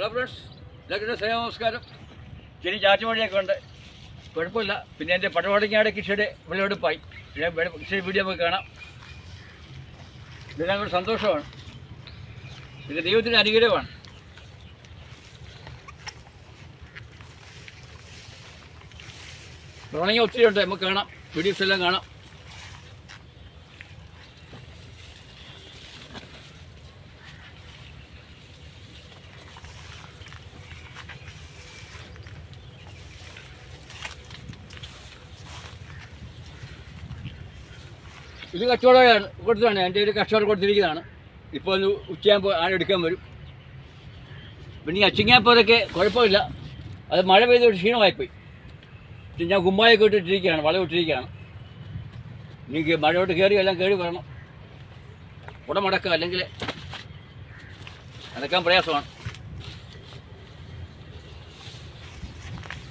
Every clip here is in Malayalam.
ഹലോ ഫ്രണ്ട്സ് ഇതൊക്കെ സ്നേഹ നമസ്കാരം ശരി ചാറ്റുമണിയൊക്കെ ഉണ്ട്. കുഴപ്പമില്ല. പിന്നെ എന്റെ പടവടങ്ങാട് കൃഷിയുടെ വിളവെടുപ്പായി. കൃഷി വീഡിയോ നമുക്ക് കാണാം. ഇതെല്ലാം കൂടെ സന്തോഷമാണ്. ഇത് ദൈവത്തിന്റെ അനുഗ്രഹമാണ്. തുടങ്ങിയ ഒത്തിരി ഉണ്ട് നമുക്ക് കാണാം. വീഡിയോസ് എല്ലാം കാണാം. ഇത് കച്ചവടമാണ് കൊടുത്തതാണ്. എന്റെ ഒരു കച്ചവടം കൊടുത്തിരിക്കുന്നതാണ്. ഇപ്പോൾ ഒന്ന് ഉച്ചയാകുമ്പോൾ ആന എടുക്കാൻ വരും. പിന്നെ ഈ അച്ചിങ്ങാപ്പോലൊക്കെ കുഴപ്പമില്ല. അത് മഴ പെയ്ത് ഒരു ക്ഷീണമായിപ്പോയി. ഞാൻ കുമ്മായൊക്കെ ഇട്ടിട്ടിരിക്കുകയാണ് വളം ഇട്ടിരിക്കുകയാണ്. എനിക്ക് മഴയോട്ട് കയറി എല്ലാം കയറി വരണം. ഉടമടക്കുക അല്ലെങ്കിൽ നടക്കാൻ പ്രയാസമാണ്.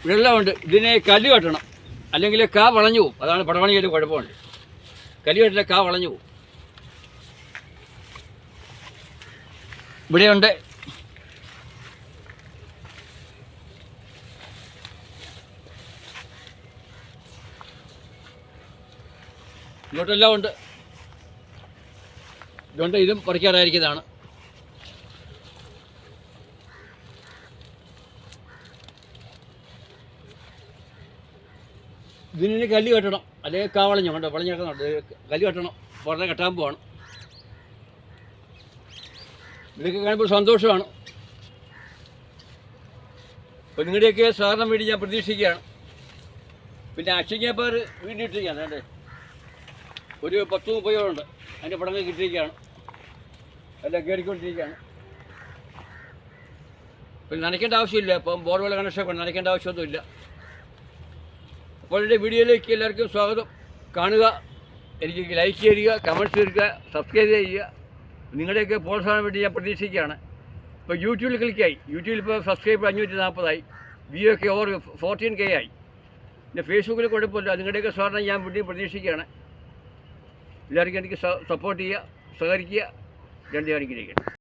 വെള്ളമുണ്ട്. ഇതിനെ കല്ല് കെട്ടണം. അല്ലെങ്കിൽ കാ വളഞ്ഞു പോകും. അതാണ് പടവണിയൊരു കുഴപ്പമുണ്ട്. കല്ല് കെട്ടില്ല കാ വളഞ്ഞു പോകും. ഇവിടെയുണ്ട്. ഇങ്ങോട്ടെല്ലാം ഉണ്ട്. ഇതുകൊണ്ട് ഇതും പറിക്കാറായിരിക്കുന്നതാണ്. ഇതിന് കല്ല് കെട്ടണം. അല്ലെങ്കിൽ കാവളം ഞാൻ കണ്ടോ വളഞ്ഞു കല്ല് കെട്ടണം. പുറത്തെ കെട്ടാൻ പോവാണ്. ഇതൊക്കെ കാണുമ്പോൾ സന്തോഷമാണ്. അപ്പോൾ നിങ്ങളുടെയൊക്കെ സഹകരണം വേണ്ടി ഞാൻ പ്രതീക്ഷിക്കുകയാണ്. പിന്നെ അക്ഷയ്ക്കപ്പാർ വീണ്ടും ഇട്ടിരിക്കുകയാണ് അല്ലേ ഒരു പത്ത് മുപ്പതോളുണ്ട്. അതിന്റെ പടങ്ങൾ കിട്ടിയിരിക്കുകയാണ്. എല്ലാം കയറിക്കൊണ്ടിരിക്കുകയാണ് പിന്നെ നനയ്ക്കേണ്ട ആവശ്യമില്ല. ഇപ്പം ബോർവെൽ കണക്ഷൻ കൊണ്ട് നനയ്ക്കേണ്ട ആവശ്യമൊന്നുമില്ല. എന്റെ വീഡിയോയിലേക്ക് എല്ലാവർക്കും സ്വാഗതം. കാണുക എനിക്ക് ലൈക്ക് ചെയ്യുക കമൻസ് ചെയ്യുക സബ്സ്ക്രൈബ് ചെയ്യുക. നിങ്ങളുടെയൊക്കെ പ്രോത്സാഹനം വേണ്ടി ഞാൻ പ്രതീക്ഷിക്കുകയാണ്. ഇപ്പോൾ യൂട്യൂബിൽ ക്ലിക്കായി യൂട്യൂബിൽ ഇപ്പോൾ സബ്സ്ക്രൈബ് അഞ്ഞൂറ്റി നാൽപ്പതായി വ്യൂ ഒക്കെ ഓവർ ഫോർട്ടീൻ കെ ആയി. പിന്നെ ഫേസ്ബുക്കിൽ കുഴപ്പമില്ല. നിങ്ങളുടെയൊക്കെ സ്വാഗതം ഞാൻ വീണ്ടും പ്രതീക്ഷിക്കുകയാണ്. എല്ലാവർക്കും എനിക്ക് സപ്പോർട്ട് ചെയ്യുക സഹകരിക്കുക. രണ്ട് കാണിക്കിരിക്കുക